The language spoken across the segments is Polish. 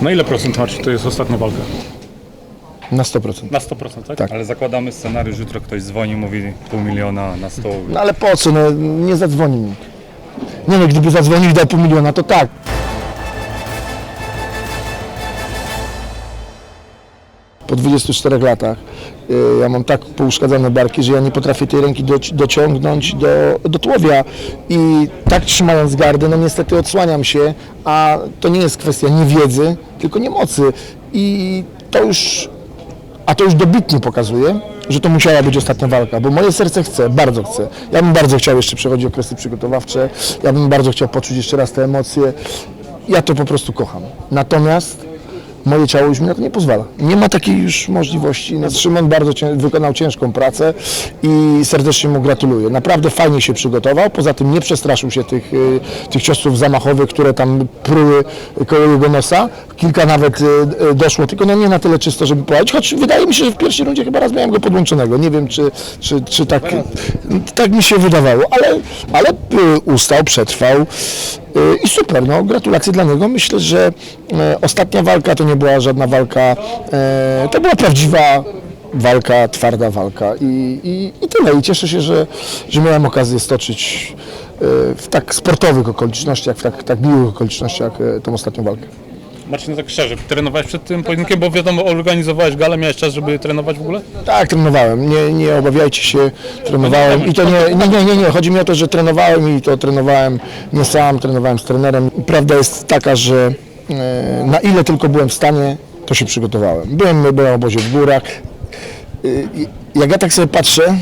Na ile procent Marcin to jest ostatnia walka? Na 100%. Na 100%, tak? Tak. Ale zakładamy scenariusz, jutro ktoś dzwoni, mówi pół miliona na stół. No ale po co? No, nie zadzwoni nikt. Nie no, gdyby zadzwonił i dał pół miliona, to tak. Po 24 latach y, ja mam tak pouszkadzane barki, że ja nie potrafię tej ręki doci- dociągnąć do, do tułowia i tak trzymając gardę, no niestety odsłaniam się, a to nie jest kwestia niewiedzy, tylko niemocy i to już a to już dobitnie pokazuje, że to musiała być ostatnia walka, bo moje serce chce, bardzo chce. Ja bym bardzo chciał jeszcze przechodzić okresy przygotowawcze, ja bym bardzo chciał poczuć jeszcze raz te emocje. Ja to po prostu kocham. Natomiast moje ciało już mi na to nie pozwala. Nie ma takiej już możliwości. No, Szymon bardzo cię, wykonał ciężką pracę i serdecznie mu gratuluję. Naprawdę fajnie się przygotował, poza tym nie przestraszył się tych, y, tych ciosów zamachowych, które tam pruły koło jego nosa. Kilka nawet y, y, doszło, tylko no nie na tyle czysto, żeby płacić, choć wydaje mi się, że w pierwszej rundzie chyba raz miałem go podłączonego. Nie wiem, czy, czy, czy tak, tak mi się wydawało, ale, ale y, ustał, przetrwał. Y, I super, no gratulacje dla niego. Myślę, że e, ostatnia walka to nie była żadna walka, e, to była prawdziwa walka, twarda walka i, i, i tyle. I cieszę się, że, że miałem okazję stoczyć e, w tak sportowych okolicznościach, w tak, tak miłych okolicznościach e, tą ostatnią walkę. Marcin, tak szczerze, trenowałeś przed tym pojedynkiem, bo wiadomo, organizowałeś galę, miałeś czas, żeby trenować w ogóle? Tak, trenowałem. Nie, nie obawiajcie się, trenowałem. I to nie, nie, nie, nie, nie. Chodzi mi o to, że trenowałem i to trenowałem nie sam, trenowałem z trenerem. Prawda jest taka, że e, na ile tylko byłem w stanie, to się przygotowałem. Byłem, byłem w obozie w górach. I- Jak ja tak sobie patrzę,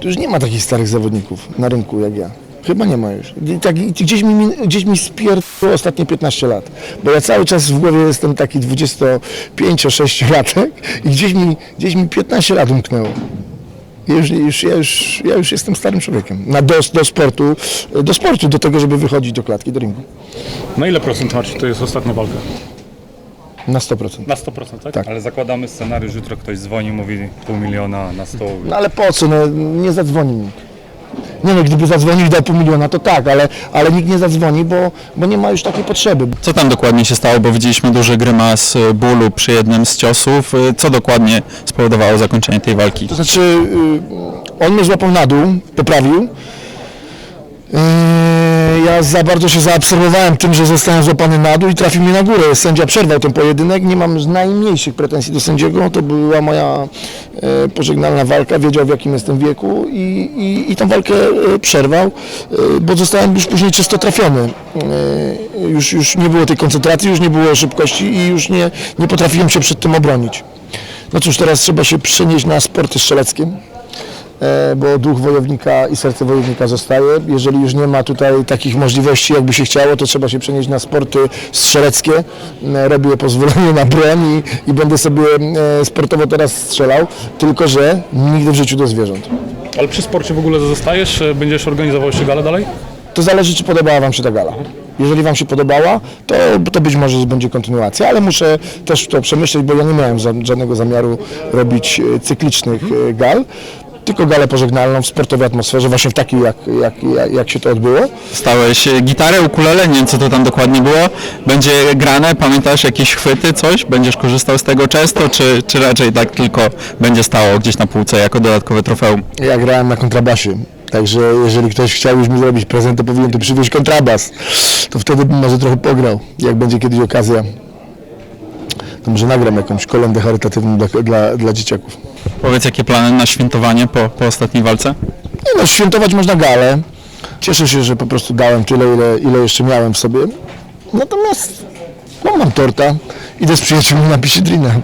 to już nie ma takich starych zawodników na rynku jak ja. Chyba nie ma już. Tak, gdzieś mi, gdzieś mi spierdło ostatnie 15 lat. Bo ja cały czas w głowie jestem taki 25-6 latek i gdzieś mi, gdzieś mi 15 lat umknęło. Ja już, już, ja, już, ja już jestem starym człowiekiem. Na, do, do sportu, do sportu, do tego, żeby wychodzić do klatki, do ringu. Na ile procent Marcin to jest ostatnia walka? Na 100%. Na 100%, tak? Tak. Ale zakładamy scenariusz, jutro ktoś dzwoni, mówi pół miliona na stół. No ale po co? No, nie zadzwoni nikt. Nie no, gdyby zadzwonił i dał pół miliona, to tak, ale, ale nikt nie zadzwoni, bo, bo nie ma już takiej potrzeby. Co tam dokładnie się stało, bo widzieliśmy duży grymas y, bólu przy jednym z ciosów. Y, Co dokładnie spowodowało zakończenie tej walki? To znaczy, y, on mnie złapał na dół, poprawił. Yy, Ja za bardzo się zaabsorbowałem tym, że zostałem złapany na dół i trafił mnie na górę. Sędzia przerwał ten pojedynek. Nie mam najmniejszych pretensji do sędziego. To była moja e, pożegnalna walka. Wiedział w jakim jestem wieku i, i, i tą walkę e, przerwał, e, bo zostałem już później czysto trafiony. E, Już, już nie było tej koncentracji, już nie było szybkości i już nie, nie potrafiłem się przed tym obronić. No cóż, teraz trzeba się przenieść na sporty strzeleckie bo duch wojownika i serce wojownika zostaje. Jeżeli już nie ma tutaj takich możliwości, jakby się chciało, to trzeba się przenieść na sporty strzeleckie. E, Robię pozwolenie na broń i, i będę sobie e, sportowo teraz strzelał, tylko że nigdy w życiu do zwierząt. Ale przy sporcie w ogóle zostajesz? E, Będziesz organizował jeszcze galę dalej? To zależy, czy podobała Wam się ta gala. Jeżeli Wam się podobała, to, to być może będzie kontynuacja, ale muszę też to przemyśleć, bo ja nie miałem żadnego zamiaru robić e, cyklicznych e, gal, tylko galę pożegnalną w sportowej atmosferze, właśnie w takiej, jak, jak, jak, jak się to odbyło. Stałeś y, gitarę, ukulele, nie wiem co to tam dokładnie było. Będzie grane, pamiętasz jakieś chwyty, coś? Będziesz korzystał z tego często, czy, czy raczej tak tylko będzie stało gdzieś na półce jako dodatkowe trofeum? Ja grałem na kontrabasie, także jeżeli ktoś chciał już mi zrobić prezent, to powinien tu przywieźć kontrabas. To wtedy bym może trochę pograł, jak będzie kiedyś okazja. To może nagram jakąś kolędę charytatywną dla, dla, dla dzieciaków. Powiedz jakie plany na świętowanie po, po ostatniej walce? Nie no, świętować można galę. Cieszę się, że po prostu dałem tyle, ile, ile jeszcze miałem w sobie. Natomiast no, mam torta, idę z przyjaciółmi na pisidrinę.